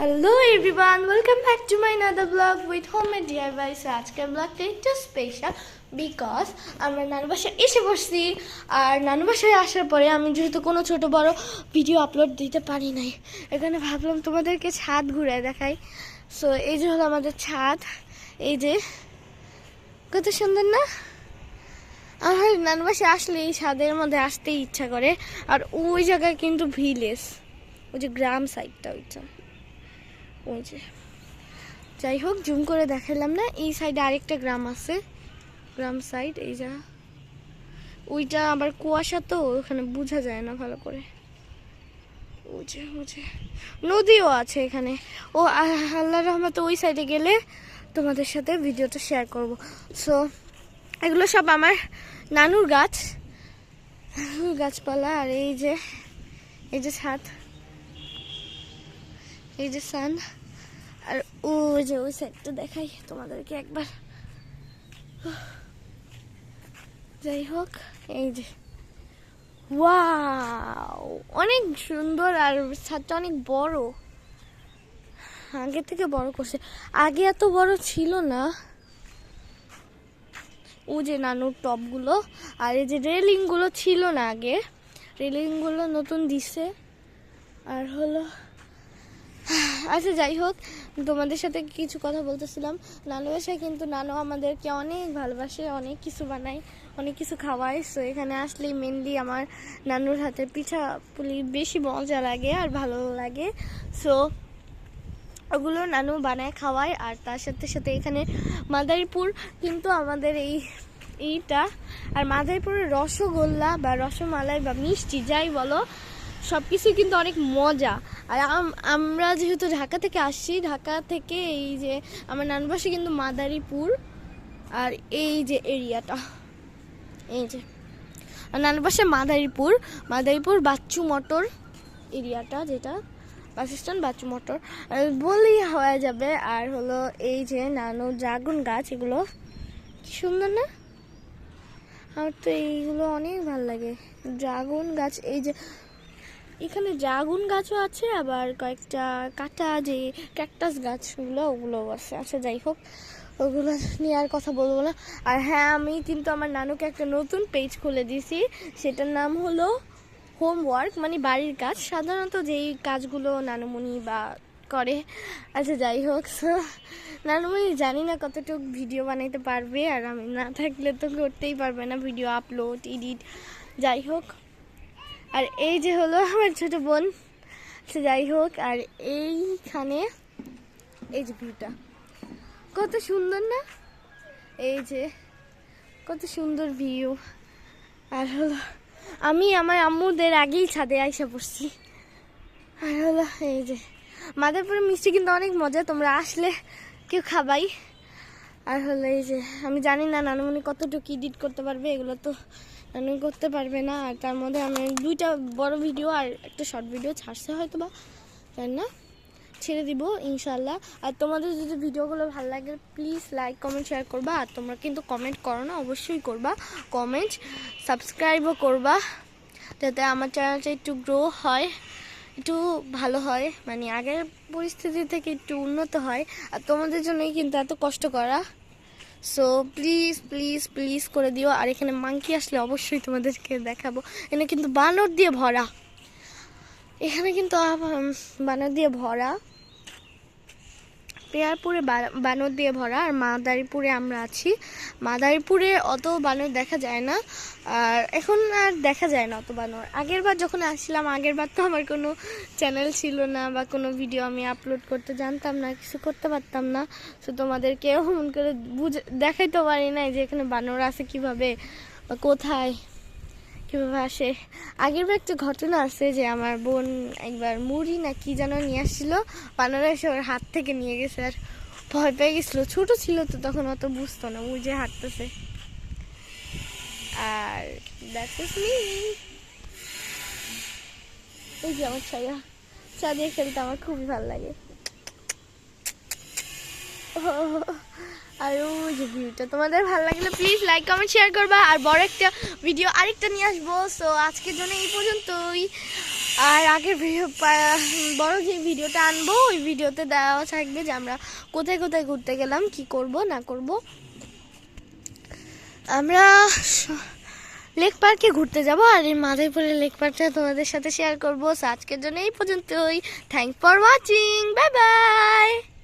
Hello everyone welcome back to my another blog with home made DIY so আজকের ব্লগটা একটু special because আমরা নানু বাসায় এসে বসছি আর নানু বাসায় আসার পরে আমি যেহেতু কোনো ছোট বড় ভিডিও আপলোড দিতে পারি নাই, এখানে ভাবলাম তোমাদেরকে ছাদ ঘুরে দেখাই। সো এই যে হলো আমাদের ছাদ। এই যে, কত সুন্দর না? আমার নানু বাসায় আসলে এই ছাদের মধ্যে আসতেই ইচ্ছা করে। আর ওই জায়গায় কিন্তু ভিলেজ ওই যে গ্রাম সাইডটা ওইটা। ওই যে। যাই হোক, জুম করে দেখালাম না, এই সাইডে আরেকটা গ্রাম আছে। গ্রাম সাইড, এই যা। ওইটা আবার কুয়াশা তো, ওখানে বোঝা যায় না ভালো করে। নদীও আছে এখানে। ও, আল্লাহ রহমতে ওই সাইডে গেলে তোমাদের সাথে ভিডিওটা শেয়ার করব। সো এগুলো সব আমার নানুর গাছ। নানুর গাছপালা, আর এই যে এই যে ছাদ। এই যে সান। ওই যে ওই সাইডটা দেখাই তোমাদেরকে একবার। যাই হোক, এই যে। ওয়াও, অনেক সুন্দর আর ছাদটা অনেক বড়। আগে থেকে বড় করছে। আগে এত বড় ছিল না। ও যে নানুর টপগুলো, আর এই যে রেলিংগুলো ছিল না আগে। রেলিংগুলো নতুন দিছে। আর হলো আচ্ছা যাই হোক তোমাদের সাথে কিছু কথা বলতেছিলাম। নানু বাসায় কিন্তু, নানু আমাদেরকে অনেক ভালোবাসে, অনেক কিছু বানায়, অনেক কিছু খাওয়ায়। সো এখানে আসলেই মেনলি আমার নানুর হাতের পিঠা পুলি বেশি মজা লাগে আর ভালো লাগে। সো ওগুলো নানু বানায়, খাওয়ায় আর তার সাথে সাথে এখানে মাদারীপুর কিন্তু আমাদের এই এইটা। আর মাদারীপুরের রসগোল্লা বা রসমালাই বা মিষ্টি, যাই বলো সব কিছুই কিন্তু অনেক মজা। আর আম- আমরা যেহেতু ঢাকা থেকে আসছি, ঢাকা থেকে এই যে আমার নানবাসী কিন্তু মাদারীপুর। আর এই যে এরিয়াটা, এই যে। আর নানবাসে মাদারীপুর মাদারীপুর বাচ্চু মটর এরিয়াটা যেটা বাস স্ট্যান্ড বাচ্চু মোটর। আর বললেই হয়ে যাবে, আর হলো এই যে নানু ড্রাগন গাছ, এগুলো কি সুন্দর না? আমার তো এইগুলো অনেক ভালো লাগে। ড্রাগন গাছ, এই যে এখানে ড্রাগন গাছও আছে, আবার কয়েকটা কাটা যে ক্যাকটাস গাছগুলো ওগুলো আছে। আচ্ছা যাই হোক, ওগুলো নিয়ে আর কথা বলব না। আর হ্যাঁ আমি কিন্তু আমার নানুকে একটা নতুন পেজ খুলে দিয়েছি। সেটার নাম হলো হোমওয়ার্ক মানে বাড়ির কাজ। সাধারণত যেই কাজগুলো নানুমণি বা করে। আচ্ছা যাই হোক, নানুমণি জানি না কতটুকু ভিডিও বানাইতে পারবে, আর আমি না থাকলে তো করতেই পারবে না। ভিডিও আপলোড এডিট যাই হোক। আর এই যে হলো আমার ছোট বোন, সে যাই হোক, আর এইখানে এই যে ভিউটা। কত সুন্দর না? এই যে কত সুন্দর ভিউ। আর হলো, আমি আমার আম্মুদের আগেই ছাদে আইসা পড়ছি। আর হলো, এই যে মাদারপুরের মিষ্টি কিন্তু অনেক মজা, তোমরা আসলে কেউ খাবাই। আর হলো, এই যে আমি জানি না নানুমণি কতটুকু এডিট করতে পারবে, এগুলো তো নানু করতে পারবে না, আর তার মধ্যে আমি দুইটা বড় ভিডিও আর একটা শর্ট ভিডিও ছাড়ছে হয়তো বা জানি না? ছেড়ে দিব ইনশাল্লাহ আর তোমাদের যদি ভিডিওগুলো ভালো লাগে প্লিজ লাইক কমেন্ট শেয়ার করবা। আর তোমরা কিন্তু কমেন্ট করো না, অবশ্যই করবা। কমেন্ট সাবস্ক্রাইবও করবা, যাতে আমার চ্যানেলটা একটু গ্রো হয়, একটু ভালো হয় মানে আগের পরিস্থিতি থেকে একটু উন্নত হয়। আর তোমাদের জন্যই কিন্তু এত কষ্ট করা। সো প্লিজ প্লিজ প্লিজ করে দিও। আর এখানে মাংকি আসলে অবশ্যই তোমাদেরকে দেখাবো। এখানে কিন্তু বানর দিয়ে ভরা। এখানে কিন্তু বানর দিয়ে ভরা। পেয়ারপুরে বানর দিয়ে ভরা। আর মাদারীপুরে আমরা আছি। মাদারীপুরে অত বানর দেখা যায় না। আর এখন আর দেখা যায় না অত বানর। আগের বার যখন আসছিলাম আগের বার তো আমার কোনো চ্যানেল ছিল না বা কোনো ভিডিও আমি আপলোড করতে জানতাম না, কিছু করতে পারতাম না। তো তোমাদেরকে মন করে বুঝে দেখাইতে পারি না যে এখানে বানর আছে কীভাবে বা কোথায়, কীভাবে আসে। আগের বার একটা ঘটনা আছে যে আমার বোন একবার মুড়ি না কি যেন নিয়ে আসছিল, বানরা এসে ওর হাত থেকে নিয়ে গেছে আর ভয় পেয়ে গেছিল। ছোট ছিল তো, তখন অত বুঝতো না, বুঝে হাঁটতেছে। আর এই যে আমার ছায়া। চা দিয়ে খেলতে আমার খুবই ভালো লাগে। আর ওই যে ভিউটা, তোমাদের ভালো লাগলে প্লিজ লাইক কমেন্ট শেয়ার করবা। আর বড় একটা ভিডিও আরেকটা নিয়ে আসব। সো আজকের জন্য এই পর্যন্তই। আর আগের ভিডিও, বড় যে ভিডিওটা আনব, ওই ভিডিওতে দেওয়া থাকবে যে আমরা কোথায় কোথায় ঘুরতে গেলাম, কি করব, না করব। আমরা লেক পার্কে ঘুরতে যাব, আর এই মাদারীপুরের লেক পার্কটা তোমাদের সাথে শেয়ার করব। আজকের জন্য এই পর্যন্তই। Thank for watching bye bye